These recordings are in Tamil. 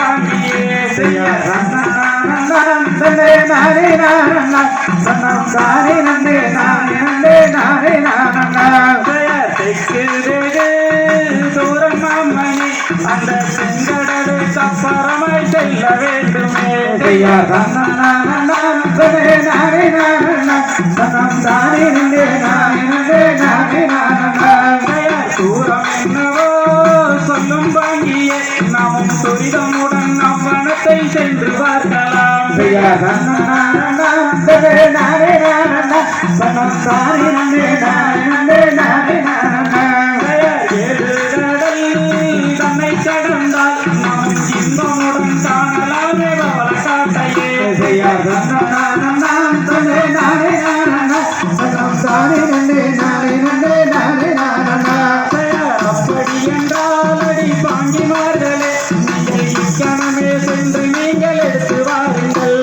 சுவாமியே நந்தே நாரே நாரண்ணா சன்னம் சாரே நந்தே நாரே நந்தே நாரே நாரண்ணா தூரமாமணி அந்த செங்கடலை தப்பறமாய் செல்ல வேண்டுமே ஜெயா தன்னே நாரே சொல்லும் வாங்கியே துரிதமுடன் அவ்வனத்தை சென்று பார்க்கலாம். தன்னை கடந்தால் நாம் இன்பமுடன் காணலாமே பவள காட்டையே கணமே சென்று நீங்கள் எடுத்து வாருங்கள்.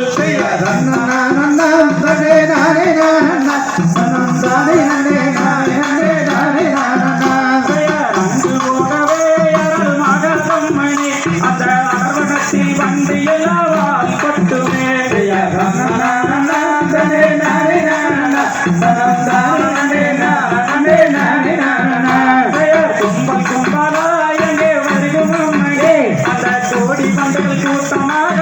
போகவே அருள் மகத்தம்மணி அந்த அரவணத்தில் வந்து எல்லாவால் கொட்டுமே கும்பல் கும்பலாய்